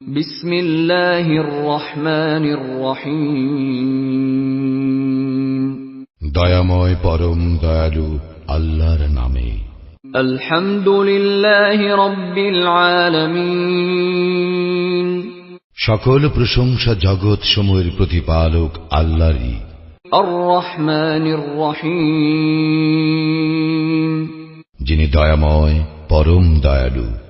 بسم الله الرحمن الرحيم দয়াময় পরম দয়ালু আল্লাহর নামে الحمد لله رب العالمين সকল প্রশংসা জগৎ সমূহের প্রতিপালক আল্লাহরই الرحمن الرحيم যিনি দয়াময় পরম দয়ালু مالك يوم الدين